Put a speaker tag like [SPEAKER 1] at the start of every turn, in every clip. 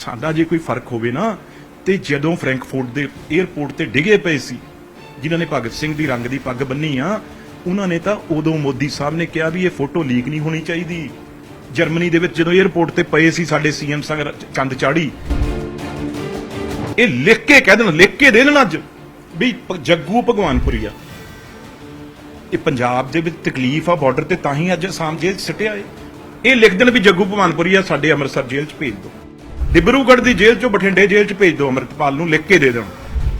[SPEAKER 1] ਸਾਡਾ ਜੇ ਕੋਈ ਫ਼ਰਕ ਹੋਵੇ ਨਾ, ਤੇ ਜਦੋਂ ਫਰੈਂਕਫਰਟ ਦੇ 에ਅਰਪੋਰਟ ਤੇ ਡਿਗੇ ਪਏ ਸੀ, ਜਿਨ੍ਹਾਂ ਨੇ ਭਗਤ ਸਿੰਘ ਦੀ ਰੰਗ ਦੀ ਪੱਗ ਬੰਨੀ ਆ, ਉਹਨਾਂ ਨੇ ਤਾਂ ਉਦੋਂ ਮੋਦੀ ਸਾਹਿਬ ਨੇ ਕਿਹਾ ਵੀ ਇਹ ਫੋਟੋ ਲੀਕ ਨਹੀਂ ਹੋਣੀ ਚਾਹੀਦੀ। ਜਰਮਨੀ ਦੇ ਵਿੱਚ ਜਦੋਂ 에ਅਰਪੋਰਟ ਤੇ ਪਏ ਸੀ ਸਾਡੇ ਸੀਐਮ ਸੰਗ ਚੰਦ ਚਾੜੀ, ਇਹ ਲਿਖ ਕੇ ਕਹਿ ਦੇਣ, ਲਿਖ ਕੇ ਦੇ ਦੇਣ ਅੱਜ, ਵੀ ਜੱਗੂ ਭਗਵਾਨਪੁਰੀ ਆ। ਇਹ ਪੰਜਾਬ ਦੇ ਵਿੱਚ ਤਕਲੀਫ ਆ ਬਾਰਡਰ ਤੇ ਤਾਂ ਹੀ ਅੱਜ ਅਸਾਮ ਜੇਲ੍ਹ 'ਚ ਸਿੱਟਿਆ ਏ। ਇਹ ਲਿਖ ਦੇਣ ਵੀ ਜੱਗੂ ਭਗਵਾਨਪੁਰੀ ਆ, ਸਾਡੇ ਅੰਮ੍ਰਿਤਸਰ ਜੇਲ੍ਹ 'ਚ ਭੇਜ ਦਿਓ। ਡਿਬਰੂਗੜ੍ਹ ਦੀ ਜੇਲ੍ਹ 'ਚੋਂ ਬਠਿੰਡੇ ਜੇਲ੍ਹ 'ਚ ਭੇਜ ਦਿਓ ਅੰਮ੍ਰਿਤਪਾਲ ਨੂੰ ਲਿਖ ਕੇ ਦੇ ਦੇਣ।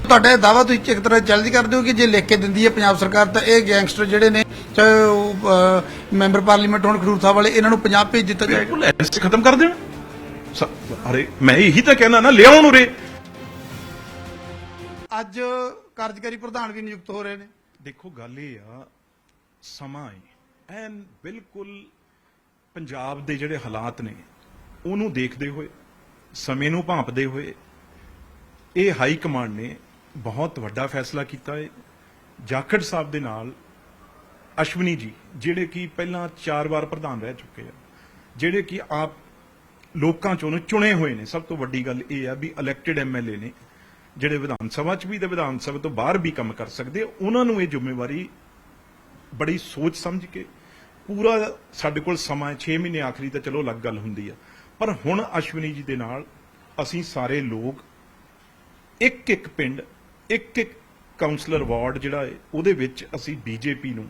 [SPEAKER 2] ਤੁਹਾਡੇ ਦਾਵਾ ਤੁਸੀਂ ਇੱਕ ਤਰ੍ਹਾਂ ਜਲਦ ਕਰਦੇ ਹੋ ਕਿ ਜੇ ਲਿਖ ਕੇ ਦਿੰਦੀ ਹੈ ਪੰਜਾਬ ਸਰਕਾਰ ਤਾਂ ਇਹ ਗੈਂਗਸਟਰ ਜਿਹੜੇ ਨੇ ਚਾਹੇ ਉਹ ਮੈਂਬਰ ਪਾਰਲੀਮੈਂਟ ਹੋਣ ਖਡੂਰ ਸਾਹਿਬ ਵਾਲੇ ਇਹਨਾਂ ਨੂੰ ਪੰਜਾਬ ਭੇਜ ਦਿੱਤਾ ਜਾਏਗਾ
[SPEAKER 1] ਬਿਲਕੁਲ ਐਸੇ ਖਤਮ ਕਰ ਦੇਣ। ਅਰੇ ਮੈਂ ਇਹੀ ਤਾਂ ਕਹਿਣਾ ਨਾ ਲਿਆਉਣ ਉਰੇ।
[SPEAKER 2] ਅੱਜ ਕਾਰਜਕਾਰੀ ਪ੍ਰਧਾਨ ਵੀ ਨਿਯੁਕਤ ਹੋ ਰਹੇ ਨੇ।
[SPEAKER 1] ਦੇਖੋ ਗੱਲ ਇਹ ਆ ਸਮਾਂ ਹੈ ਐਨ ਬਿਲਕੁਲ ਪੰਜਾਬ ਦੇ ਜਿਹੜੇ ਹਾਲਾਤ ਨੇ ਉਹਨੂੰ ਦੇਖਦੇ ਹੋਏ ਸਮੇਂ ਨੂੰ ਭਾਂਪਦੇ ਹੋਏ, ਇਹ ਹਾਈ ਕਮਾਂਡ ਨੇ ਬਹੁਤ ਵੱਡਾ ਫੈਸਲਾ ਕੀਤਾ ਹੈ ਜਾਖੜ ਸਾਹਿਬ ਦੇ ਨਾਲ ਅਸ਼ਵਨੀ ਜੀ, ਜਿਹੜੇ ਕਿ ਪਹਿਲਾਂ ਚਾਰ ਵਾਰ ਪ੍ਰਧਾਨ ਰਹਿ ਚੁੱਕੇ ਆ, ਜਿਹੜੇ ਕਿ ਆਪ ਲੋਕਾਂ ਚੋਂ ਚੁਣੇ ਹੋਏ ਨੇ। ਸਭ ਤੋਂ ਵੱਡੀ ਗੱਲ ਇਹ ਆ ਵੀ ਇਲੈਕਟਿਡ ਐਮਐਲਏ ਨੇ, ਜਿਹੜੇ ਵਿਧਾਨ ਸਭਾ 'ਚ ਵੀ ਤੇ ਵਿਧਾਨ ਸਭਾ ਤੋਂ ਬਾਹਰ ਵੀ ਕੰਮ ਕਰ ਸਕਦੇ ਉਹਨਾਂ ਨੂੰ ਇਹ ਜ਼ਿੰਮੇਵਾਰੀ ਬੜੀ ਸੋਚ ਸਮਝ ਕੇ ਪੂਰਾ ਸਾਡੇ ਕੋਲ ਸਮਾਂ 6 ਮਹੀਨੇ ਆਖਰੀ ਤਾਂ ਚਲੋ ਅਲੱਗ ਗੱਲ ਹੁੰਦੀ ਆ। ਪਰ ਹੁਣ ਅਸ਼ਵਨੀ ਜੀ ਦੇ ਨਾਲ ਅਸੀਂ ਸਾਰੇ ਲੋਕ ਇੱਕ ਇੱਕ ਪਿੰਡ, ਇੱਕ ਇੱਕ ਕਾਉਂਸਲਰ ਵਾਰਡ ਜਿਹੜਾ ਹੈ, ਉਹਦੇ ਵਿੱਚ ਅਸੀਂ ਬੀਜੇਪੀ ਨੂੰ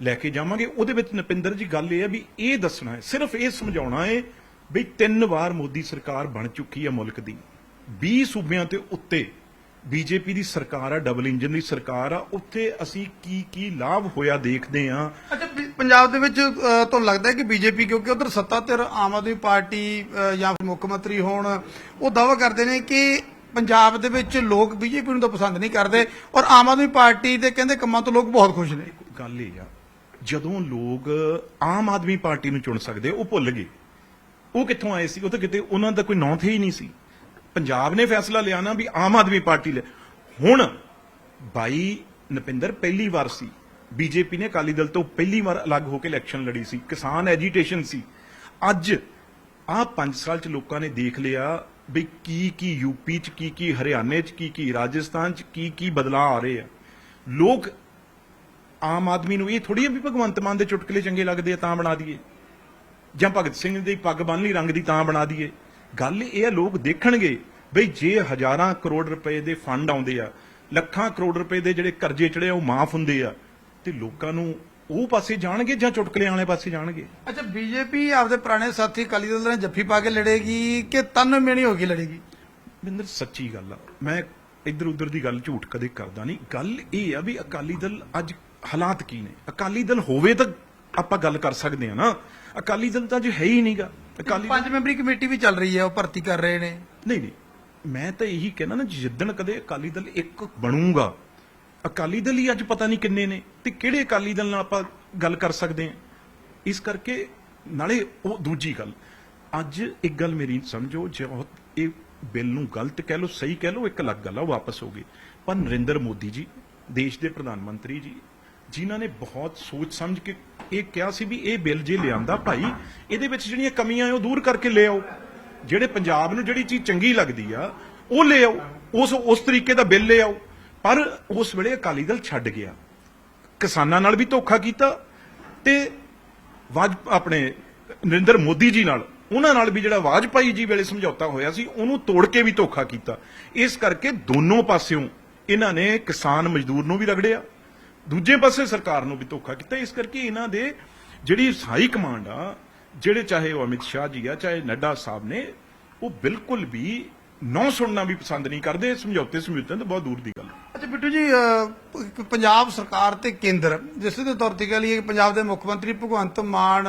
[SPEAKER 1] ਲੈ ਕੇ ਜਾਵਾਂਗੇ। ਉਹਦੇ ਵਿੱਚ ਨਪਿੰਦਰ ਜੀ ਗੱਲ ਇਹ ਹੈ ਵੀ ਇਹ ਦੱਸਣਾ ਹੈ, ਸਿਰਫ ਇਹ ਸਮਝਾਉਣਾ ਹੈ ਵੀ ਤਿੰਨ ਵਾਰ ਮੋਦੀ ਸਰਕਾਰ ਬਣ ਚੁੱਕੀ ਹੈ ਮੁਲਕ ਦੀ। 20 ਸੂਬਿਆਂ ਤੇ ਉੱਤੇ ਬੀਜੇਪੀ ਦੀ ਸਰਕਾਰ ਆ ਡਬਲ ਇੰਜਨ ਦੀ ਸਰਕਾਰ ਆ ਉੱਥੇ ਅਸੀਂ ਕੀ ਕੀ ਲਾਭ ਹੋਇਆ ਦੇਖਦੇ ਆ
[SPEAKER 2] ਅੱਛਾ ਵੀ ਪੰਜਾਬ ਦੇ ਵਿੱਚ ਅਹ, ਤੁਹਾਨੂੰ ਲੱਗਦਾ ਹੈ ਕਿ ਬੀਜੇਪੀ ਕਿਉਂਕਿ ਉਧਰ ਸੱਤਾ ਧਿਰ ਆਮ ਆਦਮੀ ਪਾਰਟੀ ਅਹ, ਜਾਂ ਫਿਰ ਮੁੱਖ ਮੰਤਰੀ ਹੋਣ ਉਹ ਦਾਅਵਾ ਕਰਦੇ ਨੇ ਕਿ ਪੰਜਾਬ ਦੇ ਵਿੱਚ ਲੋਕ ਬੀਜੇਪੀ ਨੂੰ ਤਾਂ ਪਸੰਦ ਨਹੀਂ ਕਰਦੇ ਔਰ ਆਮ ਆਦਮੀ ਪਾਰਟੀ ਦੇ ਕਹਿੰਦੇ ਕੰਮਾਂ ਤੋਂ ਲੋਕ ਬਹੁਤ ਖੁਸ਼ ਨੇ।
[SPEAKER 1] ਗੱਲ ਇਹ ਆ ਜਦੋਂ ਲੋਕ ਆਮ ਆਦਮੀ ਪਾਰਟੀ ਨੂੰ ਚੁਣ ਸਕਦੇ ਉਹ ਭੁੱਲ ਗਏ। ਉਹ ਕਿੱਥੋਂ ਆਏ ਸੀ? ਉਹ ਤਾਂ ਕਿਤੇ ਉਹਨਾਂ ਦਾ ਕੋਈ ਨਾਂ ਥੇ ਹੀ ਨਹੀਂ ਸੀ। ਪੰਜਾਬ ਨੇ ਫੈਸਲਾ ਲਿਆ ਨਾ ਵੀ ਆਮ ਆਦਮੀ ਪਾਰਟੀ ਲੈ। ਹੁਣ ਬਾਈ ਨਪਿੰਦਰ ਪਹਿਲੀ ਵਾਰ ਸੀ। ਬੀਜੇਪੀ ਨੇ ਅਕਾਲੀ ਦਲ ਤੋਂ ਪਹਿਲੀ ਵਾਰ ਅਲੱਗ ਹੋ ਕੇ ਇਲੈਕਸ਼ਨ ਲੜੀ ਸੀ। ਕਿਸਾਨ ਐਜੀਟੇਸ਼ਨ ਸੀ। ਅੱਜ ਆਹ 5 ਸਾਲ ਚ ਲੋਕਾਂ ਨੇ ਦੇਖ ਲਿਆ ਵੀ ਕੀ ਕੀ ਯੂਪੀ ਚ, ਕੀ ਕੀ ਹਰਿਆਣੇ ਚ, ਕੀ ਕੀ ਰਾਜਸਥਾਨ ਚ, ਕੀ ਕੀ ਬਦਲਾਅ ਆ ਰਹੇ ਆ। ਲੋਕ ਆਮ ਆਦਮੀ ਨੂੰ ਇਹ ਥੋੜੀ ਵੀ ਭਗਵੰਤ ਮਾਨ ਦੇ ਚੁਟਕਲੇ ਚੰਗੇ ਲੱਗਦੇ ਆ ਤਾਂ ਬਣਾ ਦਈਏ। ਜਾਂ ਭਗਤ ਸਿੰਘ ਦੀ ਪੱਗ ਬੰਨ ਲਈ ਰੰਗ ਦੀ ਤਾਂ ਬਣਾ ਦਈਏ। ਗੱਲ ਇਹ ਆ ਲੋਕ ਦੇਖਣਗੇ ਬਈ ਜੇ ਹਜ਼ਾਰਾਂ ਕਰੋੜ ਰੁਪਏ ਦੇ ਫੰਡ ਆਉਂਦੇ ਆ ਲੱਖਾਂ ਕਰੋੜ ਰੁਪਏ ਦੇ ਜਿਹੜੇ ਕਰਜ਼ੇ ਚੜੇ ਉਹ ਮਾਫ ਹੁੰਦੇ ਆ ਤੇ ਲੋਕਾਂ ਨੂੰ ਉਹ ਪਾਸੇ ਜਾਣਗੇ ਜਾਂ ਚੁਟਕਲੇ ਵਾਲੇ ਪਾਸੇ ਜਾਣਗੇ?
[SPEAKER 2] ਅੱਛਾ ਬੀਜੇਪੀ ਆਪਦੇ ਪੁਰਾਣੇ ਸਾਥੀ ਅਕਾਲੀ ਦਲ ਨਾਲ ਜੱਫੀ ਪਾ ਕੇ ਲੜੇਗੀ ਕਿ ਤਨ ਮੇਣੀ ਹੋ ਕੇ ਲੜੇਗੀ?
[SPEAKER 1] ਬਿੰਦਰ ਸੱਚੀ ਗੱਲ ਆ। ਮੈਂ ਇੱਧਰ ਉੱਧਰ ਦੀ ਗੱਲ ਝੂਠ ਕਦੇ ਕਰਦਾ ਨਹੀਂ। ਗੱਲ ਇਹ ਆ ਵੀ ਅਕਾਲੀ ਦਲ ਅੱਜ ਹਾਲਾਤ ਕੀ ਨੇ? ਅਕਾਲੀ ਦਲ ਹੋਵੇ ਤਾਂ ਆਪਾਂ ਗੱਲ ਕਰ ਸਕਦੇ ਆ ਨਾ। ਅਕਾਲੀ ਦਲ ਤਾਂ ਅੱਜ ਹੈ ਹੀ ਨਹੀਂਗਾ ਅਕਾਲੀ
[SPEAKER 2] ਪੰਜ ਮੈਂਬਰੀ ਕਮੇਟੀ ਵੀ ਚੱਲ ਰਹੀ ਹੈ ਉਹ ਭਰਤੀ ਕਰ ਰਹੇ ਨੇ।
[SPEAKER 1] ਨਹੀਂ ਨਹੀਂ ਮੈਂ ਤਾਂ ਇਹੀ ਕਹਿਣਾ ਨਾ ਜਿੱਦਣ ਕਦੇ ਅਕਾਲੀ ਦਲ ਇੱਕ ਬਣੂਗਾ ਅਕਾਲੀ ਦਲ ਹੀ ਅੱਜ ਪਤਾ ਨਹੀਂ ਕਿੰਨੇ ਨੇ ਤੇ ਕਿਹੜੇ ਅਕਾਲੀ ਦਲ ਨਾਲ ਆਪਾਂ ਗੱਲ ਕਰ ਸਕਦੇ ਹਾਂ। ਇਸ ਕਰਕੇ ਨਾਲੇ ਉਹ ਦੂਜੀ ਗੱਲ ਅੱਜ ਇੱਕ ਗੱਲ ਮੇਰੀ ਸਮਝੋ ਜੇ ਇਹ ਬਿੱਲ ਨੂੰ ਗਲਤ ਕਹਿ ਲਓ ਸਹੀ ਕਹਿ ਲਓ ਇੱਕ ਅਲੱਗ ਗੱਲ ਆ ਵਾਪਸ ਹੋ ਗਈ। ਪਰ ਨਰਿੰਦਰ ਮੋਦੀ ਜੀ ਦੇਸ਼ ਦੇ ਪ੍ਰਧਾਨ ਮੰਤਰੀ ਜੀ ਜਿਨ੍ਹਾਂ ਨੇ ਬਹੁਤ ਸੋਚ ਸਮਝ ਕੇ ਇਹ ਕਿਹਾ ਸੀ ਵੀ ਇਹ ਬਿੱਲ ਜੇ ਲਿਆਂਦਾ ਭਾਈ, ਇਹਦੇ ਵਿੱਚ ਜਿਹੜੀਆਂ ਕਮੀਆਂ ਆ, ਉਹ ਦੂਰ ਕਰਕੇ ਲੈ ਆਓ। ਜਿਹੜੇ ਪੰਜਾਬ ਨੂੰ ਜਿਹੜੀ ਚੀਜ਼ ਚੰਗੀ ਲੱਗਦੀ ਆ, ਉਹ ਲੈ ਆਓ। ਉਸ ਉਸ ਤਰੀਕੇ ਦਾ ਬਿੱਲ ਲੈ ਆਓ। ਪਰ ਉਸ ਵੇਲੇ ਅਕਾਲੀ ਦਲ ਛੱਡ ਗਿਆ। ਕਿਸਾਨਾਂ ਨਾਲ ਵੀ ਧੋਖਾ ਕੀਤਾ ਤੇ ਵਾਜ, ਆਪਣੇ ਨਰਿੰਦਰ ਮੋਦੀ ਜੀ ਨਾਲ, ਉਹਨਾਂ ਨਾਲ ਵੀ ਜਿਹੜਾ ਵਾਜਪਾਈ ਜੀ ਵੇਲੇ ਸਮਝੌਤਾ ਹੋਇਆ ਸੀ, ਉਹਨੂੰ ਤੋੜ ਕੇ ਵੀ ਧੋਖਾ ਕੀਤਾ। ਇਸ ਕਰਕੇ ਦੋਨੋਂ ਪਾਸਿਓਂ ਇਹਨਾਂ ਨੇ ਕਿਸਾਨ ਮਜ਼ਦੂਰ ਨੂੰ ਵੀ ਰਗੜਿਆ। ਦੂਜੇ ਪਾਸੇ ਸਰਕਾਰ ਨੂੰ ਵੀ ਧੋਖਾ ਕੀਤਾ। ਇਸ ਕਰਕੇ ਇਹਨਾਂ ਦੇ ਜਿਹੜੀ ਹਾਈ ਕਮਾਂਡ ਆ, ਜਿਹੜੇ ਚਾਹੇ ਉਹ ਅਮਿਤ ਸ਼ਾਹ ਜੀ ਆ, ਚਾਹੇ ਨੱਡਾ ਸਾਹਿਬ ਨੇ, ਉਹ ਬਿਲਕੁਲ ਵੀ ਨੌ ਸੁਣਨਾ ਵੀ ਪਸੰਦ ਨਹੀਂ ਕਰਦੇ। ਸਮਝੌਤੇ ਸਮਝੌਤੇ ਤਾਂ ਬਹੁਤ ਦੂਰ ਦੀ ਗੱਲ
[SPEAKER 2] ਅੱਛਾ ਬਿੱਟੂ ਜੀ ਪੰਜਾਬ ਸਰਕਾਰ ਤੇ ਕੇਂਦਰ, ਜਿਸ ਦੇ ਤੌਰ ਤੇ ਕਹ ਲਈਏ ਪੰਜਾਬ ਦੇ ਮੁੱਖ ਮੰਤਰੀ ਭਗਵੰਤ ਮਾਨ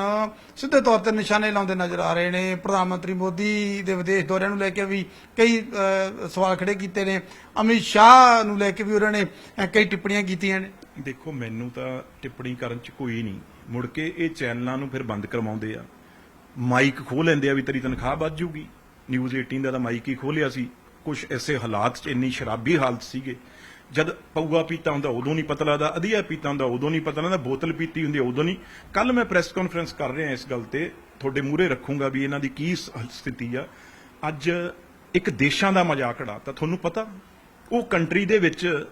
[SPEAKER 2] ਸਿੱਧੇ ਤੌਰ ਤੇ ਨਿਸ਼ਾਨੇ ਲਾਉਂਦੇ ਨਜ਼ਰ ਆ ਰਹੇ ਨੇ। ਪ੍ਰਧਾਨ ਮੰਤਰੀ ਮੋਦੀ ਦੇ ਵਿਦੇਸ਼ ਦੌਰਿਆਂ ਨੂੰ ਲੈ ਕੇ ਵੀ ਕਈ ਸਵਾਲ ਖੜੇ ਕੀਤੇ ਨੇ। ਅਮਿਤ ਸ਼ਾਹ ਨੂੰ ਲੈ ਕੇ ਵੀ ਉਹਨਾਂ ਨੇ ਕਈ ਟਿੱਪਣੀਆਂ ਕੀਤੀਆਂ ਨੇ।
[SPEAKER 1] ਦੇਖੋ, ਮੈਨੂੰ ਤਾਂ ਟਿੱਪਣੀ ਕਰਨ ਚ ਕੋਈ ਨਹੀਂ। ਮੁੜ ਕੇ ਇਹ ਚੈਨਲਾਂ ਨੂੰ ਫਿਰ ਬੰਦ ਕਰਵਾਉਂਦੇ ਆ। ਮਾਈਕ ਖੋਹ ਲੈਂਦੇ ਆ ਵੀ ਤੇਰੀ ਤਨਖਾਹ ਵੱਧ ਜੂਗੀ। ਨਿਊਜ਼ 18 ਦਾ ਤਾਂ ਮਾਈਕ ਹੀ ਖੋਲਿਆ ਸੀ। ਕੁਝ ਐਸੇ ਹਾਲਾਤ 'ਚ ਇੰਨੀ ਸ਼ਰਾਬੀ ਹਾਲਤ ਸੀਗੇ। ਜਦ ਪਊਆ ਪੀਤਾ ਹੁੰਦਾ, ਉਦੋਂ ਨਹੀਂ ਪਤਾ ਲੱਗਦਾ। ਅਧੀਆ ਪੀਤਾ ਹੁੰਦਾ, ਉਦੋਂ ਨਹੀਂ ਪਤਾ ਲੱਗਦਾ। ਬੋਤਲ ਪੀਤੀ ਹੁੰਦੀ ਉਦੋਂ ਨਹੀਂ। ਕੱਲ ਮੈਂ ਪ੍ਰੈਸ ਕਾਨਫਰੰਸ ਕਰ ਰਿਹਾ ਇਸ ਗੱਲ ਤੇ। ਤੁਹਾਡੇ ਮੂਹਰੇ ਰੱਖੂੰਗਾ ਵੀ ਇਹਨਾਂ ਦੀ ਕੀ ਸਥਿਤੀ ਆ। ਅੱਜ ਇੱਕ ਦੇਸ਼ਾਂ ਦਾ ਮਜ਼ਾਕ ਉਡਾਤਾ, ਤੁਹਾਨੂੰ ਪਤਾ? ਉਹ ਕੰਟਰੀ ਦੇ ਵਿੱਚ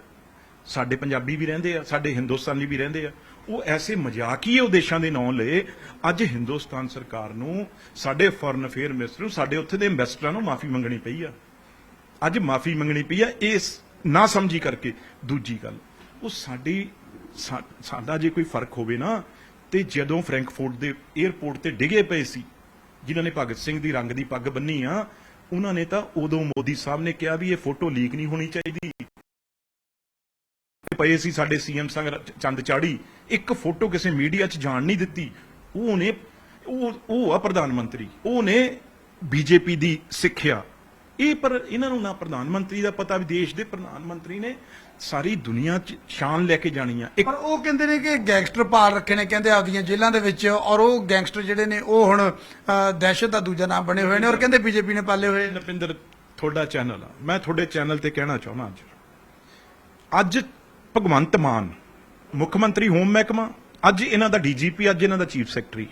[SPEAKER 1] ਸਾਡੇ ਪੰਜਾਬੀ ਵੀ ਰਹਿੰਦੇ ਆ, ਸਾਡੇ ਹਿੰਦੁਸਤਾਨੀ ਵੀ ਰਹਿੰਦੇ ਆ। ਉਹ ਐਸੇ ਮਜ਼ਾਕੀਏ ਉਹ ਦੇ ਨਾਂ ਲਏ। ਅੱਜ ਹਿੰਦੁਸਤਾਨ ਸਰਕਾਰ ਨੂੰ, ਸਾਡੇ ਫੋਰਨ ਅਫੇਅਰ ਮਿਨਿਸਟਰ ਨੂੰ, ਸਾਡੇ ਉੱਥੇ ਦੇ ਇੰਵੈਸਟਰਾਂ ਨੂੰ ਮਾਫੀ ਮੰਗਣੀ ਪਈ ਆ। ਅੱਜ ਮਾਫੀ ਮੰਗਣੀ ਪਈ ਆ, ਇਸ ਨਾ ਸਮਝੀ ਕਰਕੇ। ਦੂਜੀ ਗੱਲ, ਉਹ ਸਾਡੀ ਸਾਡਾ ਜੇ ਕੋਈ ਫ਼ਰਕ ਹੋਵੇ ਨਾ, ਤੇ ਜਦੋਂ ਫਰੈਂਕਫਰਟ ਦੇ 에ਅਰਪੋਰਟ ਤੇ ਡਿੱਗੇ ਪਏ ਸੀ, ਜਿਨ੍ਹਾਂ ਨੇ ਭਗਤ ਸਿੰਘ ਦੀ ਰੰਗ ਦੀ ਪੱਗ ਬੰਨੀ ਆ, ਉਹਨਾਂ ਨੇ ਤਾਂ ਉਦੋਂ ਮੋਦੀ ਸਾਹਿਬ ਨੇ ਕਿਹਾ ਵੀ ਇਹ ਫੋਟੋ ਲੀਕ ਨਹੀਂ ਹੋਣੀ ਚਾਹੀਦੀ। ਪਏ ਸੀ ਸਾਡੇ ਸੀਐਮ ਸੰਗ ਚੰਦ ਚਾੜੀ। ਇੱਕ ਫੋਟੋ ਕਿਸੇ ਮੀਡੀਆ 'ਚ ਜਾਣ ਨਹੀਂ ਦਿੱਤੀ। ਉਹ ਨੇ ਉਹ ਉਹ ਆ ਪ੍ਰਧਾਨ ਮੰਤਰੀ। ਉਹ ਨੇ ਬੀਜੇਪੀ ਦੀ ਸਿੱਖਿਆ। ਇਹ ਪਰ ਇਹਨਾਂ ਨੂੰ ਨਾ ਪ੍ਰਧਾਨ ਮੰਤਰੀ ਦਾ ਪਤਾ ਵੀ ਦੇਸ਼ ਦੇ ਪ੍ਰਧਾਨ ਮੰਤਰੀ ਨੇ ਸਾਰੀ ਦੁਨੀਆ 'ਚ ਸ਼ਾਨ ਲੈ ਕੇ ਜਾਣੀ ਆ।
[SPEAKER 2] ਪਰ ਉਹ ਕਹਿੰਦੇ ਨੇ ਕਿ ਗੈਂਗਸਟਰ ਪਾਲ ਰੱਖੇ ਨੇ ਕਹਿੰਦੇ ਆਪਦੀਆਂ ਜੇਲ੍ਹਾਂ ਦੇ ਵਿੱਚ ਔਰ ਉਹ ਗੈਂਗਸਟਰ ਜਿਹੜੇ ਨੇ ਉਹ ਹੁਣ ਦਹਿਸ਼ਤ ਦਾ ਦੂਜਾ ਨਾਮ ਬਣੇ ਹੋਏ ਨੇ ਔਰ ਕਹਿੰਦੇ ਬੀਜੇਪੀ ਨੇ ਪਾਲੇ ਹੋਏ।
[SPEAKER 1] ਨਪਿੰਦਰ ਤੁਹਾਡਾ ਚੈਨਲ ਆ। ਮੈਂ ਤੁਹਾਡੇ ਚੈਨਲ ਤੇ ਕਹਿਣਾ ਚਾਹੁੰਦਾ ਅੱਜ। ਅੱਜ ਭਗਵੰਤ ਮਾਨ ਮੁੱਖ ਮੰਤਰੀ ਹੋਮ ਮਹਿਕਮਾ ਅੱਜ ਇਹਨਾਂ ਦਾ ਡੀਜੀਪੀ ਅੱਜ ਇਹਨਾਂ ਦਾ ਚੀਫ ਸੈਕਟਰੀ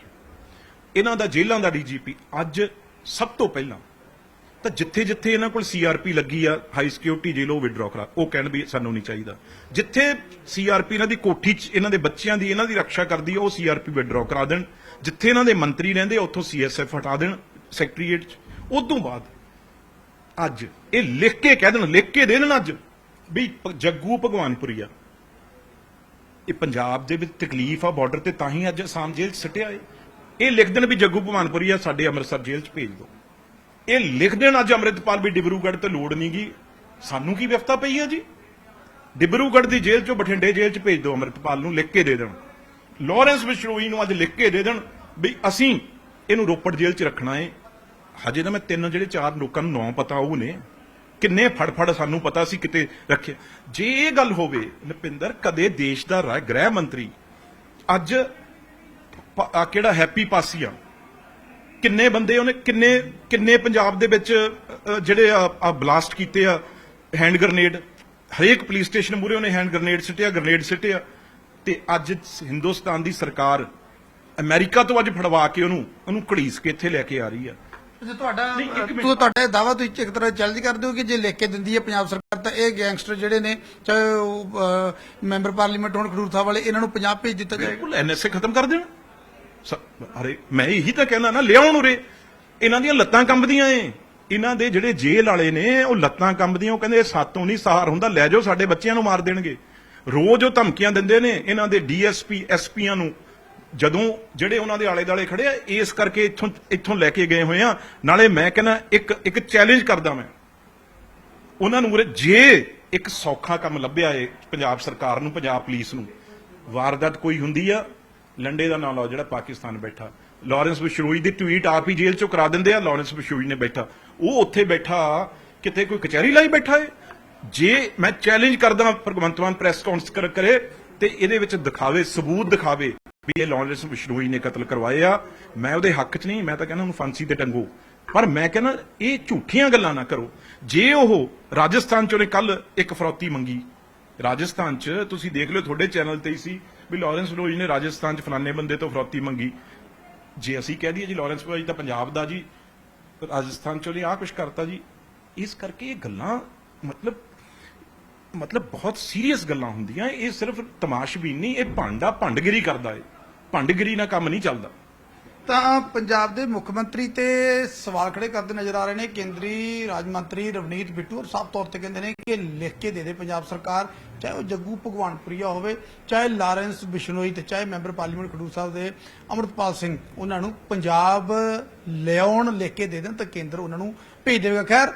[SPEAKER 1] ਇਹਨਾਂ ਦਾ ਜੇਲ੍ਹਾਂ ਦਾ ਡੀਜੀਪੀ ਅੱਜ ਸਭ ਤੋਂ ਪਹਿਲਾਂ ਤਾਂ ਜਿੱਥੇ ਜਿੱਥੇ ਇਹਨਾਂ ਕੋਲ ਸੀਆਰਪੀ ਲੱਗੀ ਆ ਹਾਈ ਸਿਕਿਉਰਿਟੀ ਜੇਲ੍ਹ ਉਹ ਵਿਡਰਾਅ ਕਰਾ ਉਹ ਕਹਿਣ ਵੀ ਸਾਨੂੰ ਨਹੀਂ ਚਾਹੀਦਾ। ਜਿੱਥੇ ਸੀਆਰਪੀ ਇਹਨਾਂ ਦੀ ਕੋਠੀ 'ਚ ਇਹਨਾਂ ਦੇ ਬੱਚਿਆਂ ਦੀ ਇਹਨਾਂ ਦੀ ਰੱਖਿਆ ਕਰਦੀ ਆ ਉਹ ਸੀਆਰਪੀ ਵਿਡਰਾਅ ਕਰਾ ਦੇਣ। ਜਿੱਥੇ ਇਹਨਾਂ ਦੇ ਮੰਤਰੀ ਰਹਿੰਦੇ ਆ, ਉੱਥੋਂ ਸੀਐਸਐਫ ਹਟਾ ਦੇਣ ਸੈਕਟਰੀਏਟ 'ਚ। ਉਦੋਂ ਬਾਅਦ ਅੱਜ ਇਹ ਲਿਖ ਕੇ ਕਹਿ ਦੇਣ ਲਿਖ ਕੇ ਦੇਣ ਅੱਜ। ਵੀ ਪ- ਜੱਗੂ ਭਗਵਾਨਪੁਰੀਆ ਇਹ ਪੰਜਾਬ ਦੇ ਵਿੱਚ ਤਕਲੀਫ ਆ ਬਾਰਡਰ ਤੇ, ਤਾਂ ਹੀ ਅੱਜ ਅਸਾਮ ਜੇਲ੍ਹ 'ਚ ਸੱਟਿਆ ਏ ਇਹ ਲਿਖ ਦੇਣ ਵੀ ਜੱਗੂ ਭਗਵਾਨਪੁਰੀਆ ਸਾਡੇ ਅੰਮ੍ਰਿਤਸਰ ਜੇਲ੍ਹ 'ਚ ਭੇਜ ਦਿਓ। ਇਹ ਲਿਖ ਦੇਣ ਅੱਜ ਅੰਮ੍ਰਿਤਪਾਲ ਵੀ ਡਿਬਰੂਗੜ੍ਹ ਤੇ ਲੋੜ ਨਹੀਂਗੀ ਸਾਨੂੰ ਕੀ ਵਿਵਸਥਾ ਪਈ ਆ ਜੀ? ਡਿਬਰੂਗੜ੍ਹ ਦੀ ਜੇਲ੍ਹ 'ਚੋਂ ਬਠਿੰਡੇ ਜੇਲ੍ਹ 'ਚ ਭੇਜ ਦਿਓ ਅੰਮ੍ਰਿਤਪਾਲ ਨੂੰ, ਲਿਖ ਕੇ ਦੇ ਦੇਣ। ਲਾਰੈਂਸ ਬਿਸ਼ਨੋਈ ਨੂੰ ਅੱਜ ਲਿਖ ਕੇ ਦੇ ਦੇਣ ਵੀ ਅਸੀਂ ਇਹਨੂੰ ਰੋਪੜ ਜੇਲ੍ਹ 'ਚ ਰੱਖਣਾ ਏ। ਹਜੇ ਤਾਂ ਮੈਂ ਤਿੰਨ, ਜਿਹੜੇ ਚਾਰ ਲੋਕਾਂ ਨੂੰ ਨਾਂ ਪਤਾ, ਉਹ ਨੇ। ਕਿੰਨੇ ਫੜਫੜ ਸਾਨੂੰ ਪਤਾ ਸੀ ਕਿਤੇ ਰੱਖਿਆ। ਜੇ ਇਹ ਗੱਲ ਹੋਵੇ, ਨਪਿੰਦਰ, ਕਦੇ ਦੇਸ਼ ਦਾ ਰਾ- ਗ੍ਰਹਿ ਮੰਤਰੀ, ਅੱਜ ਪ- ਕਿਹੜਾ ਹੈਪੀ ਪਾਸੀਆ? ਕਿੰਨੇ ਬੰਦੇ ਉਹਨੇ, ਕਿੰਨੇ ਕਿੰਨੇ ਪੰਜਾਬ ਦੇ ਵਿੱਚ ਜਿਹੜੇ ਆ ਬਲਾਸਟ ਕੀਤੇ ਆ, ਹੈਂਡ ਗ੍ਰਨੇਡ। ਹਰੇਕ ਪੁਲਿਸ ਸਟੇਸ਼ਨ ਮੂਰੇ ਉਹਨੇ ਹੈਂਡ ਗ੍ਰਨੇਡ ਸਿੱਟਿਆ ਗ੍ਰਨੇਡ ਸਿੱਟਿਆ। ਤੇ ਅੱਜ ਹਿੰਦੁਸਤਾਨ ਦੀ ਸਰਕਾਰ ਅਮਰੀਕਾ ਤੋਂ ਅੱਜ ਫੜਵਾ ਕੇ ਉਹਨੂੰ ਉਹਨੂੰ ਘੜੀਸ ਕੇ ਇੱਥੇ ਲੈ ਕੇ ਆ ਰਹੀ ਆ।
[SPEAKER 2] ਜੇ ਤੁਹਾਡਾ। ਤੂੰ ਤੁਹਾਡਾ ਦਾਵਾ ਤੁਸੀਂ ਇੱਕ ਤਰ੍ਹਾਂ ਚੈਲੰਜ ਕਰਦੇ ਹੋ ਕਿ ਜੇ ਲਿਖ ਕੇ ਦਿੰਦੀ ਹੈ ਪੰਜਾਬ ਸਰਕਾਰ ਤਾਂ ਇਹ ਗੈਂਗਸਟਰ ਜਿਹੜੇ ਨੇ ਚਾਹੇ ਉਹ ਮੈਂਬਰ ਪਾਰਲੀਮੈਂਟ ਹੋਣ ਖਡੂਰ ਸਾਹਿਬ ਵਾਲੇ ਇਹਨਾਂ ਨੂੰ ਪੰਜਾਬ ਭੇਜ ਦਿੱਤਾ ਜਾਏਗਾ
[SPEAKER 1] ਬਿਲਕੁਲ ਐਨਐਸਏ ਖਤਮ ਕਰ ਦੇਣ। ਅਰੇ ਮੈਂ ਇਹੀ ਤਾਂ ਕਹਿੰਦਾ ਨਾ ਲਿਆਉਣ ਉਰੇ। ਇਹਨਾਂ ਦੀਆਂ ਲੱਤਾਂ ਕੰਬਦੀਆਂ ਏ। ਇਹਨਾਂ ਦੇ ਜਿਹੜੇ ਜੇਲ੍ਹ ਵਾਲੇ ਨੇ ਉਹ ਲੱਤਾਂ ਕੰਬਦੀਆਂ ਉਹ ਕਹਿੰਦੇ ਸਾਤੋਂ ਨਹੀਂ ਸਹਾਰ ਹੁੰਦਾ ਲੈ ਜਾਓ ਸਾਡੇ ਬੱਚਿਆਂ ਨੂੰ ਮਾਰ ਦੇਣਗੇ। ਰੋਜ਼ ਉਹ ਧਮਕੀਆਂ ਦਿੰਦੇ ਨੇ ਇਹਨਾਂ ਦੇ ਡੀਐਸਪੀ ਐਸਪੀਆਂ ਨੂੰ। ਜਦੋਂ ਜਿਹੜੇ ਉਹਨਾਂ ਦੇ ਆਲੇ ਦਾਲੇ ਖੜੇ ਆ, ਇਸ ਕਰਕੇ ਇੱਥੋਂ ਇੱਥੋਂ ਲੈ ਕੇ ਗਏ ਹੋਏ ਆ। ਨਾਲੇ ਮੈਂ ਕਹਿੰਦਾ, ਇੱਕ ਇੱਕ ਚੈਲੰਜ ਕਰਦਾ ਮੈਂ। ਉਹਨਾਂ ਨੂੰ ਜੇ ਇੱਕ ਸੌਖਾ ਕੰਮ ਲੱਭਿਆ ਏ, ਪੰਜਾਬ ਸਰਕਾਰ ਨੂੰ, ਪੰਜਾਬ ਪੁਲਿਸ ਨੂੰ, ਵਾਰਦਾਤ ਕੋਈ ਹੁੰਦੀ ਆ, ਲੰਡੇ ਦਾ ਨਾਂ ਲਓ ਜਿਹੜਾ ਪਾਕਿਸਤਾਨ ਬੈਠਾ। ਲਾਰੈਂਸ ਬਿਸ਼ਨੋਈ ਦੀ ਟਵੀਟ ਆਪ ਹੀ ਜੇਲ੍ਹ ਚੋਂ ਕਰਾ ਦਿੰਦੇ ਆ, ਲਾਰੈਂਸ ਬਿਸ਼ਨੋਈ ਨੇ ਬੈਠਾ। ਉਹ ਉੱਥੇ ਬੈਠਾ, ਕਿਤੇ ਕੋਈ ਕਚਹਿਰੀ ਲਾਈ ਬੈਠਾ ਏ। ਜੇ ਮੈਂ ਚੈਲੰਜ ਕਰਦਾ ਭਗਵੰਤ ਮਾਨ ਪ੍ਰੈਸ ਕਾਨਫਰੰਸ ਕਰੇ ਤੇ ਇਹਦੇ ਵਿੱਚ ਦਿਖਾਵੇ, ਸਬੂਤ ਦਿਖਾਵੇ ਵੀ ਇਹ ਲਾਰੈਂਸ ਬਿਸ਼ਨੋਈ ਨੇ ਕਤਲ ਕਰਵਾਏ ਆ। ਮੈਂ ਉਹਦੇ ਹੱਕ 'ਚ ਨਹੀਂ, ਮੈਂ ਤਾਂ ਕਹਿੰਦਾ ਉਹਨੂੰ ਫਾਂਸੀ ਤੇ ਟੰਗੋ। ਪਰ ਮੈਂ ਕਹਿੰਦਾ ਇਹ ਝੂਠੀਆਂ ਗੱਲਾਂ ਨਾ ਕਰੋ। ਜੇ ਉਹ ਰਾਜਸਥਾਨ 'ਚ ਉਹਨੇ ਕੱਲ ਇੱਕ ਫਰੌਤੀ ਮੰਗੀ, ਰਾਜਸਥਾਨ 'ਚ, ਤੁਸੀਂ ਦੇਖ ਲਿਓ ਤੁਹਾਡੇ ਚੈਨਲ ਤੇ ਹੀ ਸੀ ਵੀ ਲਾਰੈਂਸ ਬਿਸ਼ਨੋਈ ਨੇ ਰਾਜਸਥਾਨ 'ਚ ਫਲਾਣੇ ਬੰਦੇ ਤੋਂ ਫਰੌਤੀ ਮੰਗੀ। ਜੇ ਅਸੀਂ ਕਹਿ ਦਈਏ ਜੀ ਲਾਰੈਂਸ ਬਿਸ਼ਨੋਈ ਤਾਂ ਪੰਜਾਬ ਦਾ ਜੀ, ਰਾਜਸਥਾਨ 'ਚ ਉਹਨੇ ਆਹ ਕੁਝ ਕਰਤਾ ਜੀ। ਇਸ ਕਰਕੇ ਇਹ ਗੱਲਾਂ ਮਤਲਬ ਮਤਲਬ ਬਹੁਤ ਸੀਰੀਅਸ ਗੱਲਾਂ ਹੁੰਦੀਆਂ। ਇਹ ਸਿਰਫ ਤਮਾਸ਼ਬੀਨ ਨਹੀਂ, ਇਹ ਭਾਂਡਾ ਭੰਡਗਿਰੀ ਕਰਦਾ ਏ। ਭੰਡਗਿਰੀ ਨਾਲ ਕੰਮ ਨਹੀਂ ਚੱਲਦਾ।
[SPEAKER 2] ਤਾਂ ਪੰਜਾਬ ਦੇ ਮੁੱਖ ਮੰਤਰੀ ਤੇ ਸਵਾਲ ਖੜੇ ਕਰਦੇ ਨਜ਼ਰ ਆ ਰਹੇ ਨੇ। ਕੇਂਦਰੀ ਰਾਜ ਮੰਤਰੀ ਰਵਨੀਤ ਬਿੱਟੂ ਔਰ ਸਾਫ਼ ਤੌਰ ਤੇ ਕਹਿੰਦੇ ਨੇ ਕਿ ਲਿਖ ਕੇ ਦੇ ਦੇ ਪੰਜਾਬ ਸਰਕਾਰ, ਚਾਹੇ ਉਹ ਜੱਗੂ ਭਗਵਾਨਪੁਰੀਆ ਹੋਵੇ, ਚਾਹੇ ਲਾਰੈਂਸ ਬਿਸ਼ਨੋਈ ਤੇ ਚਾਹੇ ਮੈਂਬਰ ਪਾਰਲੀਮੈਂਟ ਖਡੂਰ ਸਾਹਿਬ ਦੇ ਅਮਰਤਪਾਲ ਸਿੰਘ, ਉਹਨਾਂ ਨੂੰ ਪੰਜਾਬ ਲਿਆਉਣ, ਲਿਖ ਕੇ ਦੇ ਦੇਣ ਤਾਂ ਕੇਂਦਰ ਉਹਨਾਂ ਨੂੰ ਭੇਜ ਦੇਵੇਗਾ। ਖੈਰ